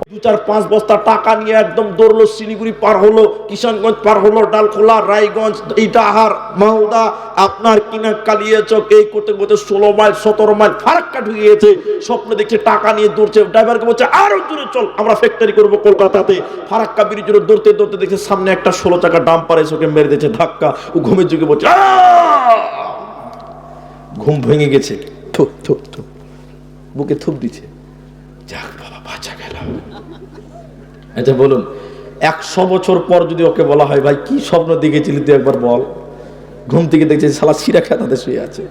দু চার পাঁচ বস্তা টাকা নিয়ে একদম দৌড়লো শিলিগুড়ি পার হলো কিষানগঞ্জ পার হলো ডালখোলা রায়গঞ্জ ইটাহার মালদা আপনার কিনা এই করতে করতে ষোলো মাইল সতেরো মাইল ফারাক্কা স্বপ্নে দেখছে টাকা নিয়ে দৌড়ছে ড্রাইভারকে বলছে আরও দূরে চল আমরা ফ্যাক্টরি করব কলকাতাতে। ফারাক্কা দৌড়তে দৌড়তে দেখছে সামনে একটা ষোলো চাকা ডাম্পার এসে ওকে মেরে দিয়েছে ধাক্কা। ও ঘুমের যুগে বলছে ঘুম ভেঙে গেছে। থুপ থুপ থুপ বুকে থুপ দিছে। যাক বাঁচা গেল। আচ্ছা বলুন, একশো বছর পর যদি ওকে বলা হয়, ভাই, কি স্বপ্ন দেখেছিলি তুই একবার বল? ঘুম থেকে দেখছে সালা সিরা খেতাতে শুয়ে আছে।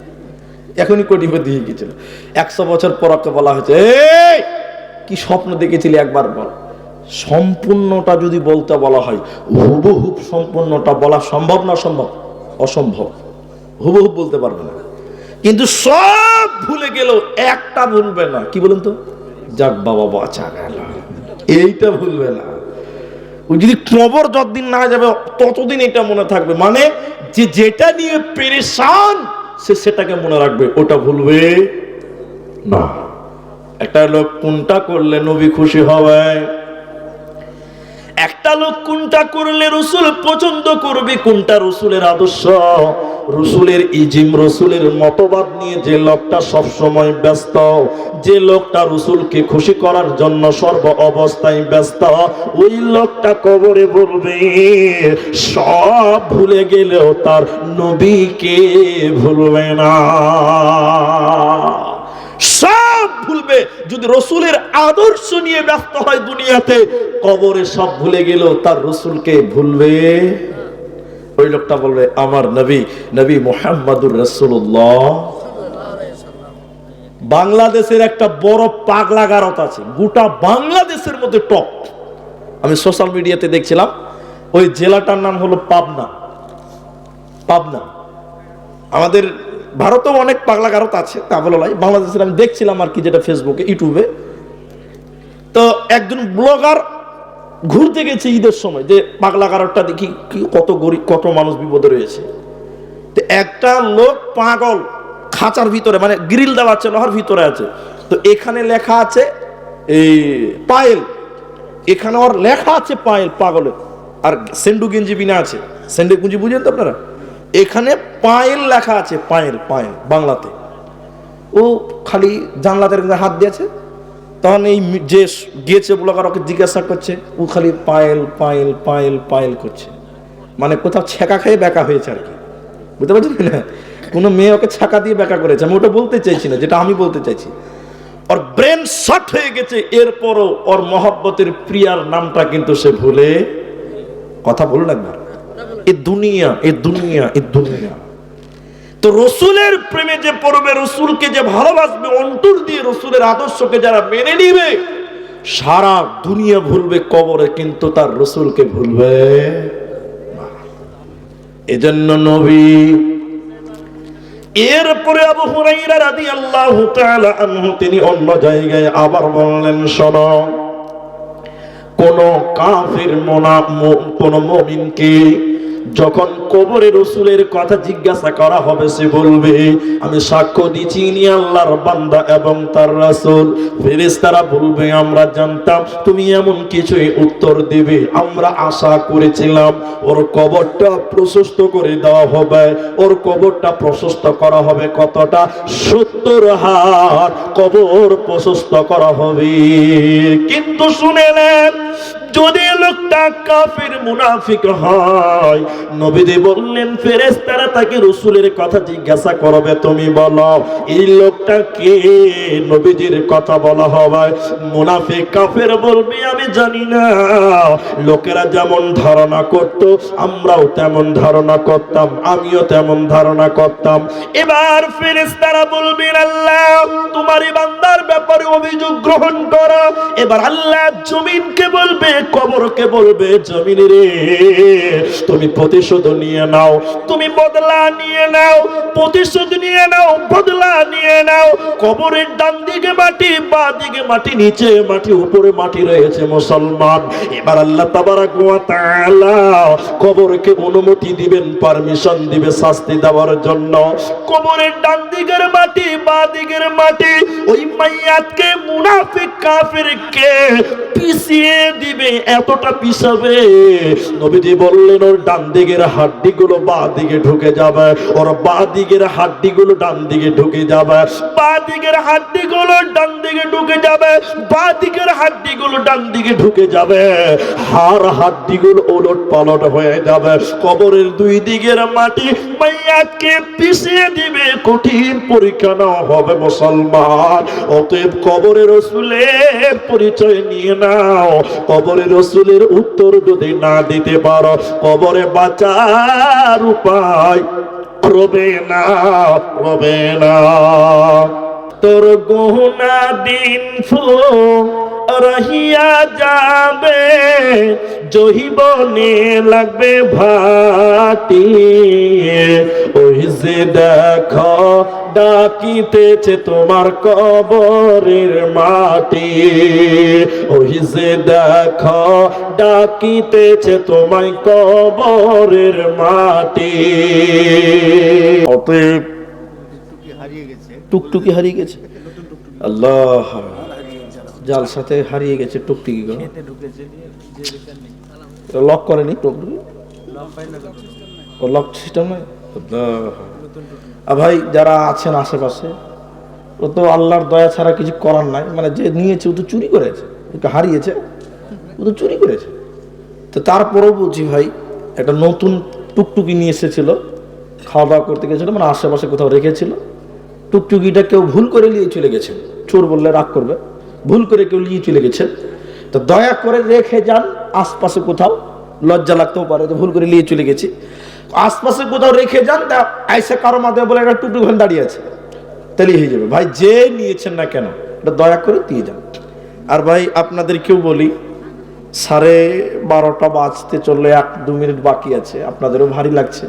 এখনই কোটিপতি হয়ে গেছিল। একশো বছর পর ওকে বলা হয়েছে কি স্বপ্ন দেখেছিলি একবার বল? সম্পূর্ণটা যদি বলতে বলা হয়, হুবহুব সম্পূর্ণটা বলা সম্ভব না সম্ভব অসম্ভব। হুবহুব বলতে পারবে না। কিন্তু সব ভুলে গেল একটা ভুলবে না। কি বলুন তো? যাক বাবা, বাঁচা গেল। এইটা ভুলবে না। ওই যদি কবর যতদিন না যাবে, ততদিন এটা মনে থাকবে। মানে যে যেটা নিয়ে পেরেশান, সে সেটাকে মনে রাখবে, ওটা ভুলবে না। একটা লোক কোনটা করলে নবী খুশি হবে? একটা লোক কোনটা করলে রসুল পছন্দ করবে, কোনটা রসুলের আদর্শ? রসুলের ইজিম, রসুলের মতবাদ নিয়ে যে লোকটা সবসময় ব্যস্ত, যে লোকটা রসুলকে খুশি করার জন্য সর্ব অবস্থায় ব্যস্ত, ওই লোকটা কবরে বলবে, সব ভুলে গেলেও তার নবীকে ভুলবে না। সব যদি রসুলের আদর্শ নিয়ে ব্যস্ত হয় দুনিয়াতে, কবরে সব ভুলে গেলেও তার রসুলকে ভুলবে। ওই লোকটা বলবে, আমার নবী নবী মোহাম্মদুর রসুল্লাহ বাংলাদেশের একটা বড় পাগলা গারত আছে, গোটা বাংলাদেশের মধ্যে টপ। আমি সোশ্যাল মিডিয়াতে দেখছিলাম, ওই জেলাটার নাম হলো পাবনা। পাবনা। আমাদের ভারতেও অনেক পাগলা গারত আছে, তা বলো নাই। বাংলাদেশের আমি দেখছিলাম আর কি যেটা ফেসবুকে ইউটিউবে তো একজন ব্লগার ঘুরতে গেছে ঈদের সময়, যে পাগলা গারতটা দেখি কত গরিব, কত মানুষ বিপদে রয়েছে। তো একটা লোক পাগল, খাঁচার ভিতরে মানে গ্রিল দেওয়া আছে লোহার ভিতরে আছে। তো এখানে লেখা আছে এই পায়েল। এখানে ওর লেখা আছে পায়েল, পাগলের। আর সেন্ডু গেঞ্জি বিনা আছে। সেন্ডু গুঞ্জি বুঝেন তো আপনারা? এখানে পায়েল লেখা আছে, পায়েল পায়েল, বাংলাতে। ও খালি জানলাতে হাত দিয়েছে। তখন এই যে গিয়েছে ব্লগার, ওকে জিজ্ঞাসা করছে, ও খালি পায়েল পায়েল পায়েল পায়েল করছে। মানে কোথাও ছেঁকা খেয়ে বেকা হয়েছে আর কি। বুঝতে পারছেন? কি না কোনো মেয়ে ওকে ছাকা দিয়ে বেকা করেছে। আমি ওটা বলতে চাইছি না, যেটা আমি বলতে চাইছি। ওর ব্রেন শর্ট হয়ে গেছে, এরপরও ওর মহব্বতের প্রিয়ার নামটা কিন্তু সে ভুলে কথা বলুন একবার। এ দুনিয়া এ দুনিয়া এ দুনিয়া। তো রসুলের প্রেমে যে পড়বে, রসুলকে যে ভালোবাসবে, অন্তর দিয়ে রসুলের আদর্শকে যারা মেনে নিবে, সারা দুনিয়া ভুলবে কবরে, কিন্তু তার রসুলকে ভুলবে এজন্য নবী, এরপরে আবু হুরাইরা রাদিয়াল্লাহু তাআলা তিনি অন্য জায়গায় আবার বললেন, শোনো, কোন কাফির মোনা কোন মমিনকে যখন কবরে রসুলের কথা জিজ্ঞাসা করা হবে, সে বলবে, আমি সাক্ষ্য দিচ্ছি ইনি আল্লাহর বান্দা এবং তার রাসূল। ফেরেশতারা বলবে, আমরা জানতাম তুমি এমন কিছুই উত্তর দিবে। আমরা আশা করেছিলাম ওর কবরটা প্রশস্ত করে দেওয়া হবে। ওর কবরটা প্রশস্ত করা হবে কতটা? সত্তর হাত কবর প্রশস্ত করা হবে। কিন্তু শুনে নেন যদি লোকটা কাফির মুনাফিক হয় নবীজি বললেন, ফেরেশতারা তাকে রসুলের কথা জিজ্ঞাসা করবে, তুমি বলো, এই লোকটা কে? নবীজির কথা বলা হবে মুনাফিক কাফের বলবে, আমি জানি না। লোকেরা যেমন ধারণা করত, আমরাও তেমন ধারণা করতাম, আমিও তেমন ধারণা করতাম। এবার ফেরেশতারা বলবেন, আল্লাহ, তোমারই বান্দার ব্যাপারে অভিযোগ গ্রহণ করো। এবার আল্লাহ জমিনকে বলবে, কবরকে বলবে, জমিন রে, তুমি প্রতি প্রতিশোধ নিয়ে নাও। তুমি বদলা নিয়ে নাও, প্রতিশোধ নিয়ে নাও, বদলা নিয়ে নাও। কবরের ডান দিকে মাটি, বা দিকে মাটি, নিচে মাটি, উপরে মাটি রয়েছে মুসলমান। এবার আল্লাহ তাবারাক ওয়া তাআলা কবরকে অনুমতি দিবেন, পারমিশন দিবে শাস্তি দেওয়ার জন্য। কবরের ডান দিকের মাটি, বা দিকের মাটি, ওই মাইয়াতকে মুনাফিক কাফিরকে পিছিয়ে দিবে, এতটা পিছাবে। নবীজি বললেন, ওর ডান দিকের হাড্ডিগুলো বা দিকে ঢুকে যাবে। ওর বা দিকের হাড্ডিগুলো ডান দিকে ঢুকে যাবে। বা দিকের হাড্ডিগুলো ডান দিকে ঢুকে যাবে। বা দিকের হাড্ডিগুলো ডান দিকে ঢুকে যাবে। হাড় হাড্ডিগুলো ওলট পালট হয়ে যাবে। কবরের দুই দিকের মাটি মাইয়াকে পিছিয়ে দিবে। কঠিন পরীক্ষা নেওয়া হবে মুসলমান। অতএব কবরের রসুলের পরিচয় নিয়ে নাও। কবরের রসুলের উত্তর যদি না দিতে পারো, কবরে বাঁচার উপায়। রবে না রবে না। তোর গহনা দিন রহিয়া যাবে, জহিবনে লাগবে ভাটি। ওই যে দেখো, ডাকিতেছে তোমার কবরের মাটি। ওই যে দেখো, ডাকিতেছে তোমায় কবরের মাটি। অতএব টুকটুকি হারিয়ে গেছে। আল্লাহ। জাল সাথে হারিয়ে গেছে টুকটুকি লক করেনি টুকটুকি। লক সিস্টেম ভাই যারা আছেন আশেপাশে ও তো আল্লাহর দয়া ছাড়া কিছু করার নাই। মানে যে নিয়েছে ও তো চুরি করেছে। ওকে হারিয়েছে। ও তো চুরি করেছে। তো তারপরেও বলছি ভাই একটা নতুন টুকটুকি নিয়ে এসেছিল। খাওয়া দাওয়া করতে গেছিল মানে আশেপাশে কোথাও রেখেছিল। টুকটুকিটা কেউ ভুল করে নিয়ে চলে গেছে। চোর বললে রাগ করবে। ভুল করে কেউ নিয়ে চলে গেছে। তো দয়া করে রেখে যান, আশপাশে কোথাও লজ্জা লাগতেও পারে যে ভুল করে নিয়ে চলে গেছি। আশপাশে কোথাও রেখে যান, তা আইসে কারও মাধ্যমে বলে একটা টুকটুক ঘন দাঁড়িয়ে আছে। তাহলে হয়ে যাবে। ভাই, যে নিয়েছেন না কেন এটা দয়া করে দিয়ে যান। আর ভাই আপনাদের কেউ বলি, সাড়ে বারোটা বাজতে চললে এক দু মিনিট বাকি আছে। আপনাদেরও ভারী লাগছে।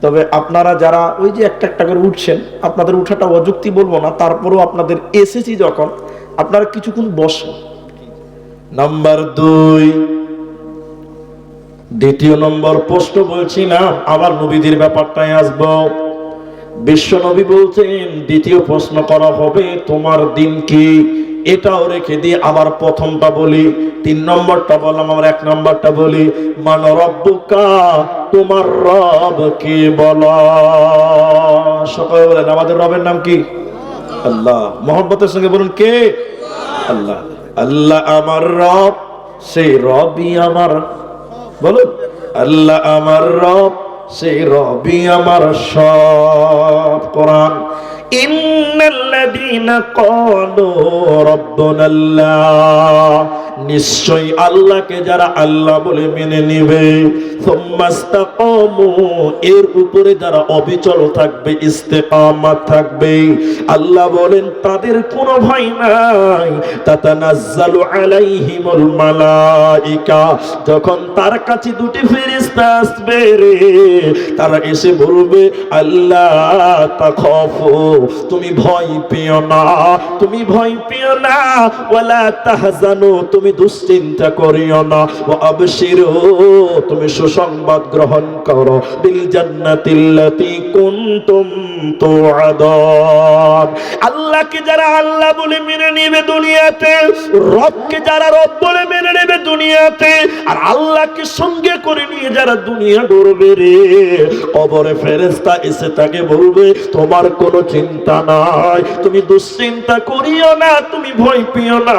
তবে আপনারা যারা ওই যে একটা একটা করে উঠছেন, আপনাদের উঠাটা অযুক্তি বলব না, তারপরেও আপনাদের এসেছি যখন, আপনারা কিছুক্ষণ বসেন। নাম্বার দুই, দ্বিতীয় নম্বর প্রশ্ন বলছি না, আবার নবীদের ব্যাপারটাই আসব। বিশ্ব নবী বলছেন, দ্বিতীয় প্রশ্ন করা হবে, তোমার দিন কি? এটাও রেখে দিয়ে আবার প্রথমটা বলি, তিন নম্বরটা বললাম, আমার এক নম্বরটা বলি, মান রব্বুকা, তোমার রব কে বল? সকালে বলেন, আমাদের রবের নাম কি? আল্লাহ। মোহাম্মতের সঙ্গে বলুন কে? আল্লাহ। আল্লাহ আমার রব, সেই রবই আমার। বলুন, আল্লাহ আমার রব, সেই রবি আমার সব। কোরআন ইন্নাল্লাযীনা ক্বালু রাব্বুনাল্লাহ, নিশ্চয়ই আল্লাহকে যারা আল্লাহ বলে মেনে নেবে। এর উপরে যারা অবিচল থাকবে, ইস্তেকামাত থাকবে, আল্লাহ বলেন তাদের কোনো ভয় নাই। তাতানাজ্জালু আলাইহিমুল মালাইকা, যখন তার কাছে দুটি ফেরেশতা আসবে রে, তারা এসে বলবে, আল্লাহ তাখাফু তুমি ভয় পেও না, তুমি ভয় পেও না, ওয়ালা তাহজানু, তুমি দুশ্চিন্তা করিও না ও আবশিরু, তুমি সুসংবাদ গ্রহণ করো, বিল জান্নাতিল্লাতি কুনতুম তুআদুন। আল্লাহকে যারা আল্লাহ বলে মেনে নেবে দুনিয়াতে, রবকে যারা রব বলে মেনে নেবে দুনিয়াতে, আর আল্লাহকে সঙ্গে করে নিয়ে যারা দুনিয়া গড়বে রে, কবরে ফেরেস্তা এসে তাকে বলবে, তোমার কোনো চিন্তা নাই। তুমি দুশ্চিন্তা করিও না, তুমি ভয় পেও না।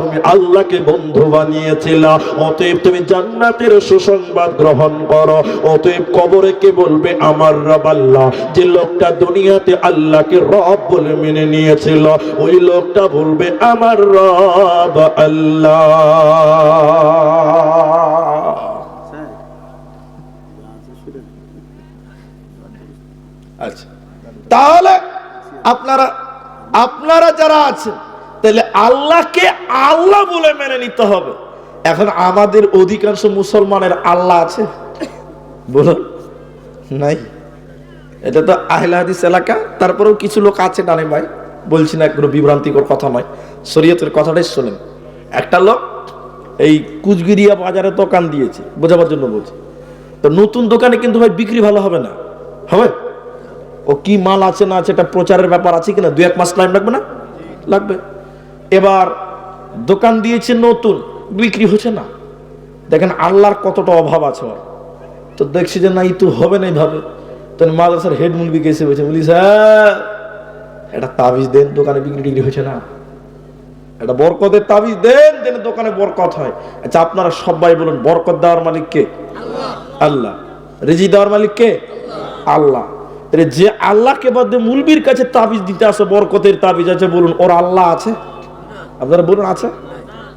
তুমি আল্লাহকে বন্ধু বানিয়েছিল। অতএব তুমি জান্নাতের সুসংবাদ গ্রহণ করো। অতএব কবরে কে বলবে, আমার রব আল্লাহ যে লোকটা দুনিয়াতে আল্লাহকে রব বলে মেনে নিয়েছিল, ওই লোকটা বলবে, আমার রব আল্লাহ আচ্ছা। তাহলে আপনারা আপনারা যারা আছেন, তাহলে আল্লাহকে আল্লাহ বলে মেনে নিতে হবে। এখন আমাদের অধিকাংশ মুসলমানের আল্লাহ আছে। বলুন, নাই। এটা তো আহলে হাদিস এলাকা, তারপরেও কিছু লোক আছে ডানে ভাই বলছি না কোনো বিভ্রান্তিকর কথা নয়, শরীয়তের কথাটাই শোনেন। একটা লোক এই কুচগিরিয়া বাজারে দোকান দিয়েছে, বোঝাবার জন্য বলছি। তো নতুন দোকানে কিন্তু ভাই বিক্রি ভালো হবে না, হবে? ও কি মাল আছে না আছে এটা প্রচারের ব্যাপার আছে কিনা? দু এক মাস টাইম লাগবে না? লাগবে। এবার দোকান দিয়েছে নতুন বিক্রি হচ্ছে না। দেখেন আল্লাহর কতটা অভাব আছে ওর। তো দেখছি যে না ই তো হবে না এইভাবে। তখন মাদ্রাসার হেড মুলবি এসে বলছে বলি স্যার এটা তাবিজ দেন দোকানে বিক্রি টিক্রি হচ্ছে না। এটা বরকতের তাবিজ দেন দেন দোকানে বরকত হয়। আচ্ছা আপনারা সবাই বলুন বরকত দেওয়ার মালিক কে? আল্লাহ। রেজি দেওয়ার মালিক কে? আল্লাহ। তাহলে যে আল্লাহকে বাদে মুলবির কাছে তাবিজ দিতে আসে, বরকতের তাবিজ আছে, বলুন, ওর আল্লাহ আছে? আপনারা বলুন, আছে?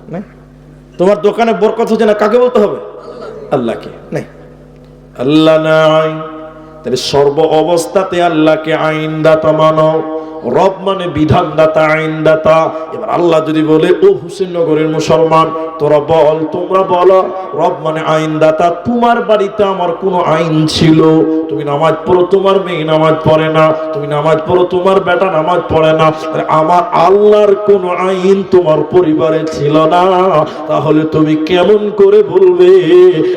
নাই? তোমার দোকানে বরকত হচ্ছে না, কাকে বলতে হবে? আল্লাহকে, নাই? আল্লাহ নাই। তাহলে সর্ব অবস্থাতে আল্লাহকে আইনদাতা মানো। রব মানে বিধানদাতা, আইনদাতা। এবার আল্লাহ যদি বলে, ও হুসেনগরের মুসলমান, তোরা বল, তোমরা বলো, রব মানে আইনদাতা। তোমার বাড়িতে আমার কোনো আইন ছিল। তুমি নামাজ পড়ো, তোমার মেয়ে নামাজ পড়ে না। তুমি নামাজ পড়ো, তোমার বেটা নামাজ পড়ে না। আমার আল্লাহর কোনো আইন তোমার পরিবারে ছিল না। তাহলে তুমি কেমন করে বলবে,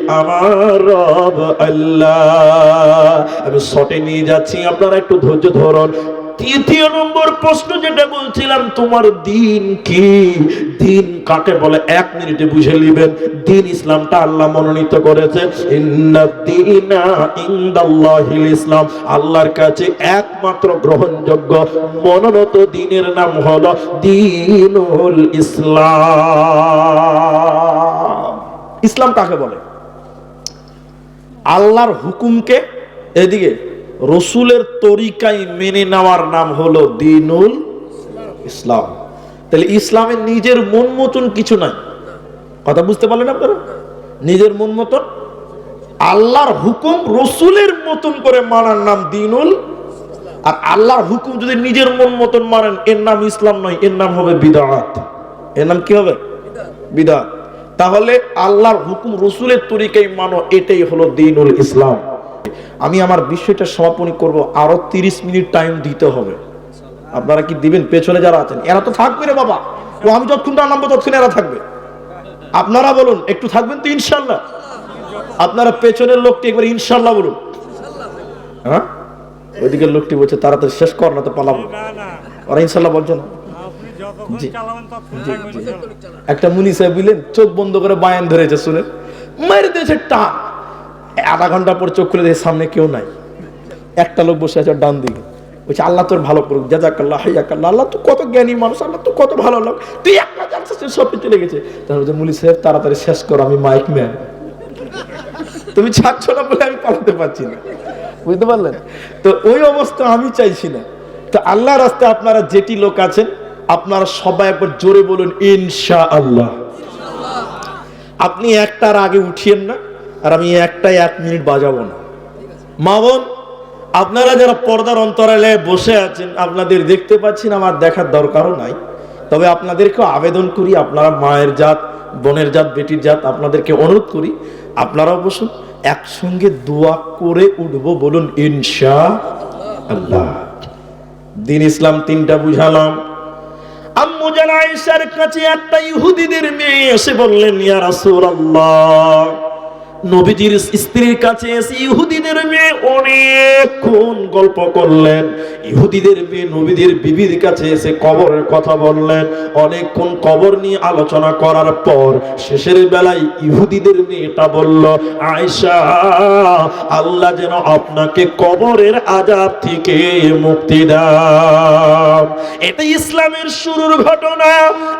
আমার রব আল্লাহ আমি শটে নিয়ে যাচ্ছি, আপনারা একটু ধৈর্য ধরুন। তৃতীয় নম্বর প্রশ্ন যেটা বলছিলাম, তোমার দিন কি? দিন কাকে বলে? এক মিনিটে বুঝে নেবেন। দিন ইসলামটা আল্লাহ মনোনীত করেছে। ইসলাম। আল্লাহর কাছে একমাত্র গ্রহণযোগ্য, মনোনীত দিনের নাম হলো দিনুল ইসলাম। ইসলাম কাকে বলে? আল্লাহর হুকুমকে এদিকে রসুলের তরিকায় মেনে নেওয়ার নাম হলো দিনুল ইসলাম। তাহলে ইসলামের নিজের মন মতন কিছু নাই। কথা বুঝতে পারলেন আপনারা? নিজের মন মতন? আল্লাহর হুকুম রসুলের মতন করে মানার নাম দিনুল। আর আল্লাহর হুকুম যদি নিজের মন মতন মানেন, এর নাম ইসলাম নয়, এর নাম হবে বিদাত। এর নাম কি হবে? বিদাত। তাহলে আল্লাহর হুকুম রসুলের তরিকায় মানো, এটাই হলো দিনুল ইসলাম। আমি আমার বিষয়টা সমাপনী করব আরও তিরিশ মিনিট টাইম দিতে হবে। আপনারা কি দিবেন? পেছনে যারা আছেন এরা তো থাকবে রে বাবা। ও আমি যতক্ষণ না নামবো ততক্ষণ এরা থাকবে। আপনারা বলুন একটু থাকবেন তো ইনশাল্লাহ। আপনারা পেছনের লোকটি একবার ইনশাল্লাহ বলুন। হ্যাঁ? ওইদিকের লোকটি বলছে তাড়াতাড়ি শেষ কর না তো পালাবো। ওরা ইনশাল্লাহ বলছে না। একটা মুনি সাহেব বুঝলেন চোখ বন্ধ করে বায়ান ধরেছে শুনে মেরে দিয়েছে টান। আধা ঘণ্টা পর চোখ খুলে দেখে সামনে কেউ নাই। একটা লোক বসে আছে ডান দিকে। বলছে আল্লাহ তোর ভালো করুক জাজাকাল্লাহ হাইয়াকাল্লাহ আল্লাহ তো কত জ্ঞানী মানুষ আল্লাহ তো কত ভালো লোক। তুই একটা জানছিস সব চলে গেছে বলছে, মুলি সাহেব তাড়াতাড়ি শেষ করো আমি মাইক ম্যান তুমি ছাড়ছো না বলে আমি পালাতে পারছি না। বুঝতে পারলেন? তো ওই অবস্থা আমি চাইছি না। তো আল্লাহ রাস্তায় আপনারা যেটি লোক আছেন আপনারা সবাই একবার জোরে বলুন ইনশা আল্লাহ আপনি একটার আগে উঠিয়েন না আর আমি একটাই এক মিনিট বাজাবো না। মা বোন, আপনারা যারা পর্দার অন্তরালে বসে আছেন, আপনাদের দেখতে পাচ্ছেন, আমার দেখার দরকারও নাই। তবে আপনাদেরকে আবেদন করি, আপনারা মায়ের জাত, বোনের জাত, বেটির জাত, আপনাদেরকে অনুরোধ করি, আপনারাও বসুন, একসঙ্গে দোয়া করে উঠবো বলুন ইনশা আল্লাহ দিন ইসলাম তিনটা বুঝালাম। আম্মু জান কাছে একটা ইহুদিদের মেয়ে এসে বললেন, ইয়া রাসূলুল্লাহ। নবীজির স্ত্রীর কাছে এসে ইহুদিদের মেয়ে অনেকক্ষণ গল্প করলেন। ইহুদিদের মেয়ে নবীদের বিবির কাছে এসে কবরের কথা বললেন। অনেকক্ষণ কবর নিয়ে আলোচনা করার পর শেষের বেলায় ইহুদিদের মেয়েটা বলল, আয়েশা, আল্লাহ যেন আপনাকে কবরের আজাব থেকে মুক্তি দাও এটা ইসলামের শুরুর ঘটনা।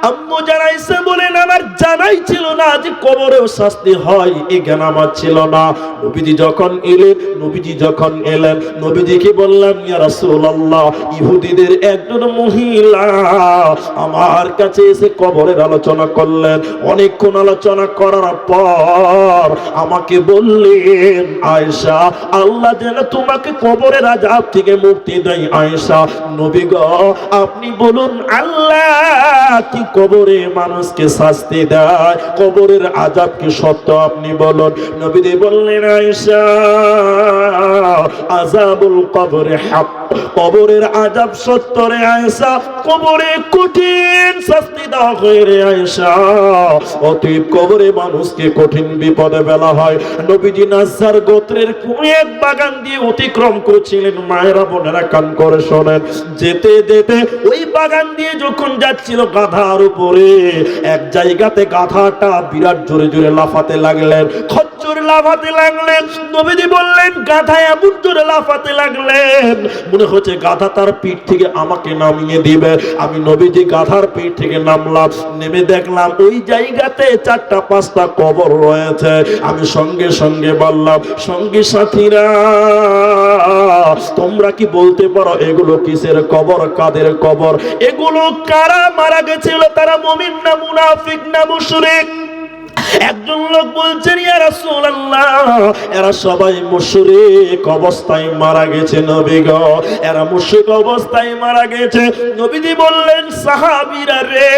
আম্মু জানাইছে বলেন আমার জানাই ছিল না যে কবরেও শাস্তি হয়। এই জ্ঞান আমার ছিল না। নবীজি যখন এলেন, নবীজি যখন এলেন নবীজিকে বললাম ইয়া রাসূলুল্লাহ, ইহুদিদের একজন মহিলা আমার কাছে এসে কবরের আলোচনা করলেন। অনেকক্ষণ আলোচনা করার পর আমাকে বললেন, আয়েশা, আল্লাহ যেন তোমাকে কবরের আজাব থেকে মুক্তি দেয়। আয়েশা, নবী গো, আপনি বলুন, আল্লাহ কি কবরে মানুষকে শাস্তি দেয়? কবরের আজাব সত্য? আপনি বলুন। নবীজি বললেন, আয়েশা, আযাবুল কবরে হক। কবরের আযাব সত্তরে আয়েশা, কবরে কঠিন শাস্তি দেওয়া হয় রে আয়েশা। অতএব কবরে মানুষকে কঠিন বিপদে ফেলা হয়। নবীজি নাসার গোত্রের এক বাগান দিয়ে অতিক্রম করছিলেন। মায়েরা বোনেরা কান করে শোনেন, যেতে যেতে ওই বাগান দিয়ে যখন যাচ্ছিল গাধার উপরে, এক জায়গাতে গাধাটা বিরাট জোরে জোরে লাফাতে লাগলেন। লাফাতে লাগলেন। নবীজি বললেন, গাধা এমন জোরে লাফাতে লাগলেন। মনে হচ্ছে গাধা তার পিঠ থেকে আমাকে নামিয়ে দিবে। আমি নবীজি গাধার পিঠ থেকে নামলাম, নেমে দেখলাম ওই জায়গাতে চারটা, পাঁচটা কবর রয়েছে। আমি সঙ্গে সঙ্গে বললাম, সঙ্গী সাথীরা, তোমরা কি বলতে পারো এগুলো কিসের কবর, কাদের কবর? এগুলো কারা মারা গেছিল? তারা মমিন না মুনাফিক না মুশরিক? একজন লোক বলছেন ইয়ারা এরা সবাই মুশরিক অবস্থায় মারা গেছে নবীগ এরা মুশরিক অবস্থায় মারা গেছে। নবীজি বললেন, সাহাবীরা রে,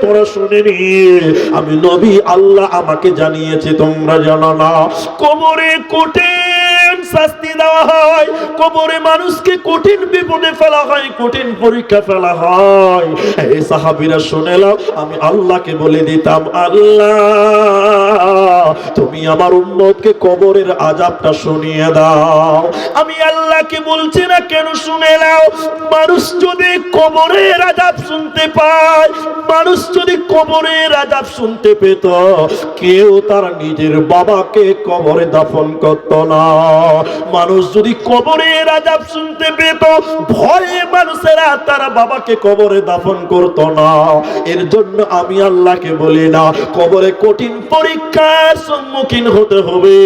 তোরা শুনে নি আমি নবী আল্লাহ আমাকে জানিয়েছে, তোমরা জানো না। কোমরে কবরে কঠিন শাস্তি দেওয়া হয়। কবরে মানুষকে কঠিন বিপদে ফেলা হয়, কঠিন পরীক্ষা ফেলা হয়। এই সাহাবিরা শুনেলাম আমি আল্লাহকে বলে দিতাম, আল্লাহ তুমি আমার উম্মতকে কবরের আজাবটা শুনিয়ে দাও। আমি আল্লাহকে বলছি না, কেন শুনে নাও? মানুষ যদি কবরের আজাব শুনতে পায়, মানুষ যদি কবরের আজাব শুনতে পেত, কেউ তার নিজের বাবাকে কবরে দাফন করত না। মানুষ যদি কবরের আজাব শুনতে পেত, ভয়ে মানুষেরা তার বাবাকে কবরে দাফন করত না। এর জন্য আমি আল্লাহকে বলি না, কবরে কঠিন পরীক্ষার সম্মুখীন হতে হবে।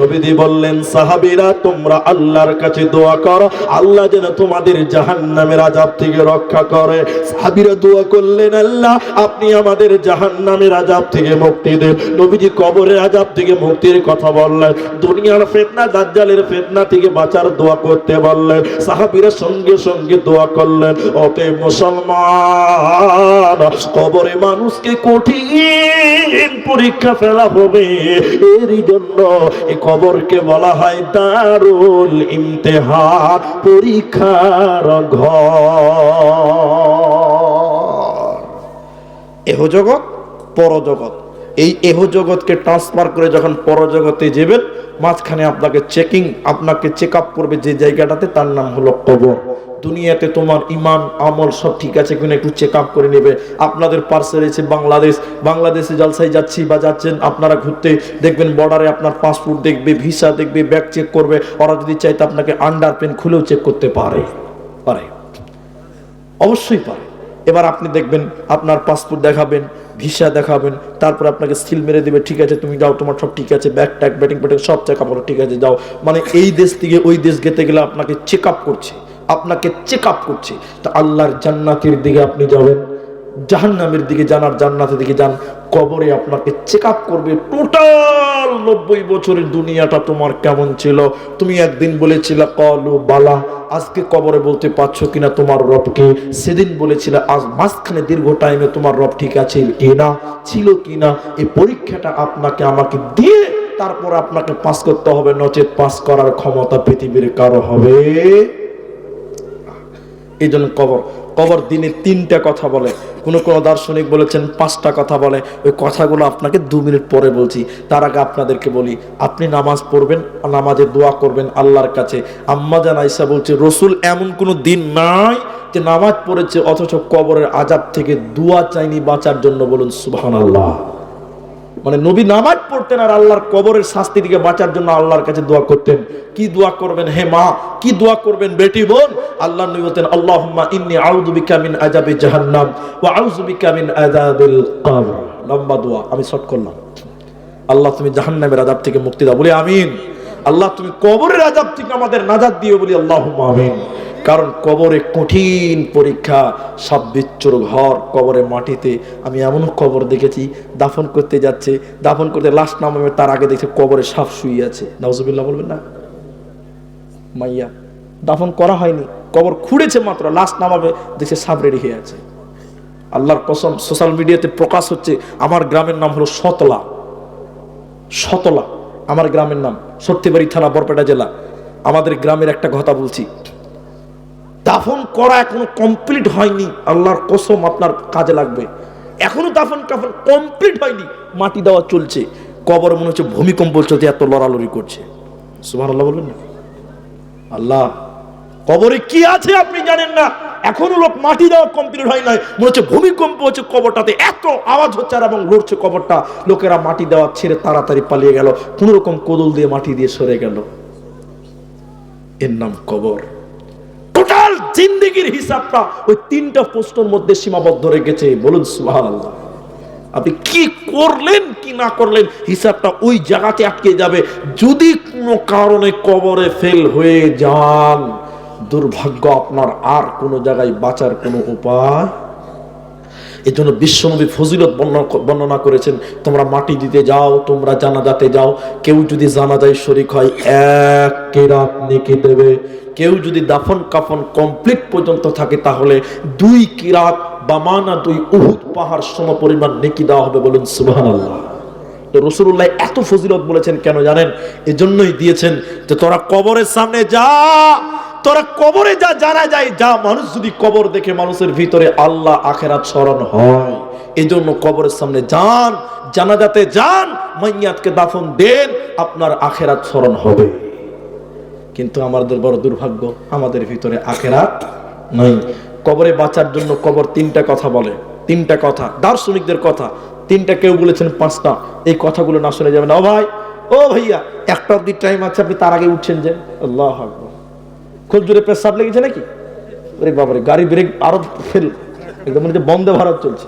নবীজি বললেন, সাহাবীরা, তোমরা আল্লাহর কাছে দোয়া করো। আল্লাহ যেন তোমাদের জাহান্নামের আজাব থেকে রক্ষা করে। সাহাবীরা দোয়া করলেন, আল্লাহ, আপনি আমাদের জাহান্নামের আজাব থেকে মুক্তি দেন। নবীজি কবরের আজাব থেকে মুক্তির কথা বললেন। দুনিয়ার ফেতনা, দাজ্জালের ফেতনা থেকে বাঁচার দোয়া করতে বললেন। সাহাবীরা সঙ্গে সঙ্গে দোয়া করলেন ওতে মুসলমান, কবরে মানুষকে কঠিন পরীক্ষা ফেলা হবে। এরই জন্য এই কবরকে বলা হয় দারুল ইমতেহার পরীক্ষার ঘর। এহ জগৎ পরজগৎ এই এহ জগৎকে ট্রান্সফার করে যখন পরজগতে যাবেন, মাঝখানে আপনাকে চেকিং আপনাকে চেক আপ করবে যে জায়গাটাতে তার নাম হলো কবর। দুনিয়াতে তোমার ইমান, আমল সব ঠিক আছে কিনা একটু চেক আপ করে নেবে। আপনাদের পার্সে রয়েছে বাংলাদেশ, বাংলাদেশে জলসায় যাচ্ছি বা যাচ্ছেন, আপনারা ঘুরতে দেখবেন বর্ডারে আপনার পাসপোর্ট দেখবে ভিসা দেখবে ব্যাগ চেক করবে। ওরা যদি চাইতে আপনাকে আন্ডার পেন খুলেও চেক করতে পারে। পারে। অবশ্যই পারে। এবার আপনি দেখবেন, আপনার পাসপোর্ট দেখাবেন ভিসা দেখাবেন, তারপর আপনাকে সিল মেরে দেবে, ঠিক আছে, তুমি যাও, তোমার সব ঠিক আছে ব্যাগ ট্যাক ব্যাটিং ব্যাটিং সব চেক আপ ঠিক আছে, যাও। মানে এই দেশ থেকে, ওই দেশ গেতে গেলে আপনাকে চেক আপ করছে, আপনাকে চেক আপ করছে। তা আল্লাহর জান্নাতের দিকে আপনি যাবেন। জাহান্নামের দিকে যান আর জান্নাতের দিকে যান, কবরে আপনাকে চেক আপ করবে। টোটাল নব্বই বছরের দুনিয়াটা তোমার কেমন ছিল? তুমি একদিন বলেছিলে, কলু বালা, আজকে কবরে বলতে পারছ কিনা তোমার রবকে সেদিন বলেছিলে, আজ মাঝখানে দীর্ঘ টাইমে তোমার রব ঠিক আছে কিনা ছিল কিনা এই পরীক্ষাটা আপনাকে, আমাকে দিয়ে তারপর আপনাকে পাস করতে হবে। নচেত পাস করার ক্ষমতা পৃথিবীর কারও হবে। এই জন্য কবর কবর দিনে তিনটা কথা বলে। কোনো কোনো দার্শনিক বলেছেন, পাঁচটা কথা বলে। ওই কথাগুলো আপনাকে দু মিনিট পরে বলছি। তার আগে আপনাদেরকে বলি, আপনি নামাজ পড়বেন, নামাজে দোয়া করবেন আল্লাহর কাছে। আম্মা জান আইসা বলছে, রসুল এমন কোনো দিন নাই যে নামাজ পড়েছে, অথচ কবরের আজাব থেকে দোয়া চাইনি বাঁচার জন্য বলুন সুবাহ আল্লাহ মানে নবী নামাজ পড়তেন আর আল্লাহর কবরের শাস্তি থেকে বাঁচার জন্য আল্লাহর কাছে দোয়া করতেন। কি দোয়া করবেন হে মা? কি দোয়া করবেন বেটি বোন? আল্লাহ নবী বলতেন, আল্লাহুম্মা ইন্নী আউযু বিকা মিন আযাবি জাহান্নাম ওয়া আউযু বিকা মিন আযাবিল কবর। লম্বা দোয়া, আমি শর্ট করলাম। আল্লাহ তুমি জাহান্নামের আযাব থেকে মুক্তি দাও, বলি আমিন। আল্লাহ তুমি কবরের আযাব থেকে আমাদের নাজাত দিও, বলি আল্লাহুম্মা আমিন। কারণ কবরে কঠিন পরীক্ষা সব বিচ্ছুর ঘর কবরে মাটিতে। আমি এমনও কবর দেখেছি, দাফন করতে যাচ্ছে, দাফন করতে লাশ নামাবে তার আগে দেখছে, কবরে সাপ শুয়ে আছে। নাউজুবিল্লাহ বলবেন না? মাইয়া, দাফন করা হয়নি, কবর খুঁড়েছে মাত্র লাশ নামাবে দেখছে সাপ রেডি হয়ে আছে। আল্লাহর কসম সোশ্যাল মিডিয়াতে প্রকাশ হচ্ছে, আমার গ্রামের নাম হলো সতলা। সতলা, আমার গ্রামের নাম সত্যিবাড়ি থানা, বরপেটা জেলা। আমাদের গ্রামের একটা কথা বলছি দাফন করা এখনও কমপ্লিট হয়নি। আল্লাহর কসম আপনার কাজে লাগবে। এখনও দাফন কাফন কমপ্লিট হয়নি। মাটি দেওয়া চলছে। কবর মনে হচ্ছে ভূমিকম্প চলছে, এত লড়ালড়ি করছে। সুমান আল্লাহ বলবেন না? আল্লাহ, কবরে কি আছে আপনি জানেন না? এখনও লোক মাটি দেওয়া কমপ্লিট হয় নাই। মনে হচ্ছে ভূমিকম্প হচ্ছে কবরটাতে। এত আওয়াজ হচ্ছে আর এবং লড়ছে কবরটা। লোকেরা মাটি দেওয়া ছেড়ে তাড়াতাড়ি পালিয়ে গেল। কোনো রকম কোদল দিয়ে মাটি দিয়ে সরে গেল। এর নাম কবর। জিন্দেগির হিসাবটা ওই তিনটা প্রশ্নের মধ্যে সীমাবদ্ধ রেখেছে। বলুন সুহান আপনি কি করলেন, কি না করলেন, হিসাবটা ওই জায়গাতে আটকে যাবে। যদি কোনো কারণে কবরে ফেল হয়ে যান, দুর্ভাগ্য আপনার আর কোনো জায়গায় বাঁচার কোনো উপায় এই জন্য বিশ্বনবী ফজিলত বর্ণনা করেছেন, তোমরা মাটি দিতে যাও, তোমরা জানাজাতে যাও। কেউ যদি জানাজায় শরিক হয়, এক কেরাত নেকি দেবে। কেউ যদি দাফন কাফন কমপ্লিট পর্যন্ত থাকে, তাহলে দুই কিরাত বা মানা দুই উহুদ পাহাড় সম পরিমাণ নেকি দেওয়া হবে বলুন, সুবহানাল্লাহ। তো রসুল্লাহ এত ফজিলত বলেছেন কেন জানেন? এজন্যই দিয়েছেন যে তোরা কবরের সামনে যা তোরা কবরে যা জানা যায়, যা মানুষ যদি কবর দেখে মানুষের ভিতরে আল্লাহ আখেরাত স্মরণ হয় এই জন্য কবরের সামনে যান, জানাজাতে যান, মাইয়াতকে দাফন দেন, আপনার আখেরাত স্মরণ হবে। কিন্তু আমাদের বড় দুর্ভাগ্য, আমাদের ভিতরে আখেরাত নাই। কবরে বাঁচার জন্য কবর তিনটা কথা বলে, তিনটা কথা, দার্শনিকদের কথা। তিনটা কেউ বলেছেন পাঁচটা, এই কথাগুলো না শুনে যাবেন। ও ভাই, ও ভাইয়া একটা অব্দি টাইম আছে, আপনি তার আগে উঠছেন যে, আল্লাহ আকবার। খুব জোরে পেশাব লেগেছে নাকি? আরে বাবারে, গাড়ি ব্রেক আরও ফেল একদম মনে বন্দে ভারত চলছে।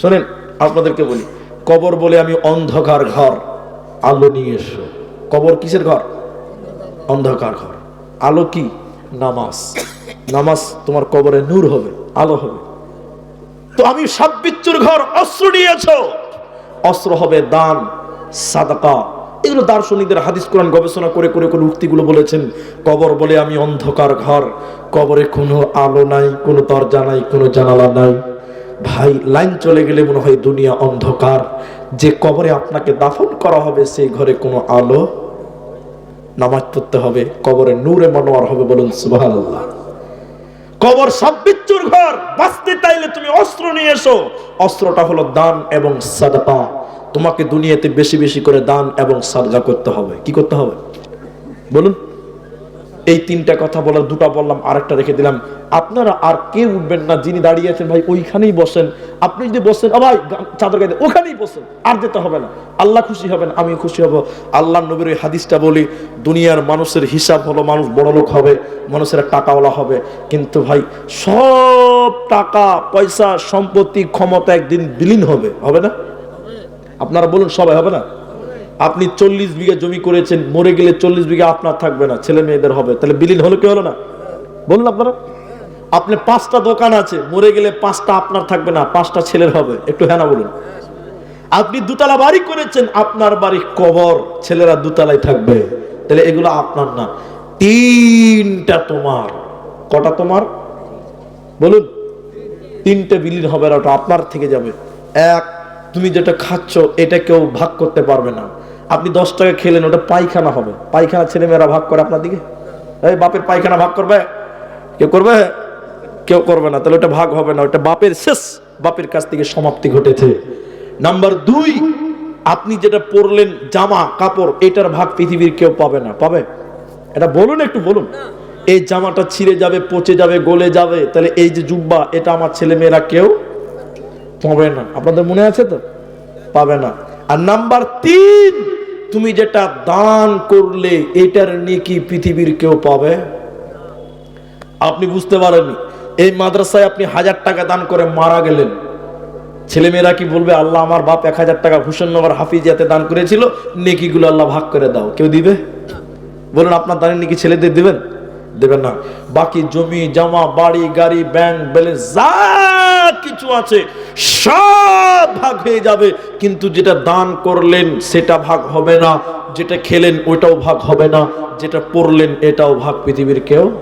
শোনেন, আপনাদেরকে বলি, কবর বলে আমি অন্ধকার ঘর, আলো নিয়ে এসো। কবর কিসের ঘর? অন্ধকার ঘর। আলো কি? নামাজ। নামাজ তোমার কবরে নূর হবে, আলো হবে। তো আমি সাব্বিচ্চুর ঘর অস্ত্র নিয়েছ। অস্ত্র হবে দান, সাদাকা। এগুলো দার্শনিকদের হাদিস কোরআন গবেষণা করে করে করে উক্তিগুলো বলেছেন, কবর বলে আমি অন্ধকার ঘর, কবরে কোনো আলো নাই, কোনো দরজা নাই, কোনো জানালা নাই। ভাই, লাইন চলে গেলে মনে হয় দুনিয়া অন্ধকার। যে কবরে আপনাকে দাফন করা হবে, সেই ঘরে কোনো আলো নামাজ পড়তে হবে, কবরে নূরে মনোয়ার হবে বলুন সুবহানাল্লাহ। কবর সাব্বিচ্চুর ঘর, বাঁচতে চাইলে তুমি অস্ত্র নিয়ে এসো। অস্ত্রটা হলো দান এবং সাদকা। তোমাকে দুনিয়াতে বেশি বেশি করে দান এবং সাদগা করতে হবে। কি করতে হবে? বলুন। এই তিনটা কথা বলার দুটা বললাম, আরেকটা রেখে দিলাম। আপনারা আর কেউ উঠবেন না, যিনি দাঁড়িয়ে আছেন ভাই, ওইখানেই বসেন। আপনি যদি বসেন ভাই চাদর গাইতে ওখানেই বসেন, আর যেতে হবে না। আল্লাহ খুশি হবেন আমি খুশি হব। আল্লাহ নবীর ওই হাদিসটা বলি, দুনিয়ার মানুষের হিসাব হলো মানুষ বড় লোক হবে, মানুষের টাকাওয়ালা হবে। কিন্তু ভাই, সব টাকা, পয়সা, সম্পত্তি, ক্ষমতা একদিন বিলীন হবে হবে না? আপনারা বলুন সবাই হবে না? আপনি চল্লিশ বিঘা জমি করেছেন, মরে গেলে চল্লিশ বিঘা আপনার থাকবে না, ছেলে মেয়েদের হবে। তাহলে বিলীন হলো কি হলো না? বলুন আপনারা। আপনি পাঁচটা দোকান আছে, মরে গেলে পাঁচটা আপনার থাকবে না, পাঁচটা ছেলের হবে। একটু হ্যাঁ বলুন। আপনি দুতলা বাড়ি করেছেন, আপনার বাড়ি কবর ছেলেরা দুতলায় থাকবে। তাহলে এগুলো আপনার না। তিনটা তোমার। কটা তোমার? বলুন। তিনটে বিলীন হবে ওটা আপনার থেকে যাবে। এক তুমি যেটা খাচ্ছ, এটা কেউ ভাগ করতে পারবে না। আপনি দশ টাকা খেলেন, ওটা পায়খানা হবে। পায়খানা ছেলে মেয়েরা ভাগ করে আপনার দিকে? এই বাপের পায়খানা ভাগ করবে? কেউ করবে? কেউ করবে না। তাহলে ওটা ভাগ হবে না, ওটা বাপের শেষ। বাপের কাছ থেকে সমাপ্তি ঘটেছে। নাম্বার দুই, আপনি যেটা পরলেন জামা, কাপড়, এটার ভাগ পৃথিবীর কেউ পাবে না। পাবে? এটা বলুন, একটু বলুন। এই জামাটা ছিঁড়ে যাবে, পচে যাবে, গলে যাবে, তাহলে এই যে জুব্বা, এটা আমার ছেলে মেয়েরা কেউ পাবে না। আপনাদের মনে আছে তো? পাবে না। আর নাম্বার তিন, তুমি যেটা দান করলে, এটার নেকি পৃথিবীর কেউ পাবে? আপনি বুঝতে পারেননি। এই মাদ্রাসায় আপনি হাজার টাকা দান করে মারা গেলেন। ছেলেমেয়েরা কি বলবে, আল্লাহ আমার বাপ এক হাজার টাকা হুসেননগর হাফিজিয়াতে দান করেছিল, নেকিগুলো আল্লাহ ভাগ করে দাও। কেউ দিবে? বলুন, আপনার দানের নাকি ছেলেদের দিবেন? দেবেন না। বাকি জমি, জামা, বাড়ি, গাড়ি, ব্যাংক, ব্যালেন্স, যা কিছু আছে, সব ভাগ হয়ে যাবে। কিন্তু যেটা দান করলেন, সেটা ভাগ হবে না। যেটা খেলেন ওটাও ভাগ হবে না। যেটা পড়লেন, এটাও ভাগ। পৃথিবীর কেউ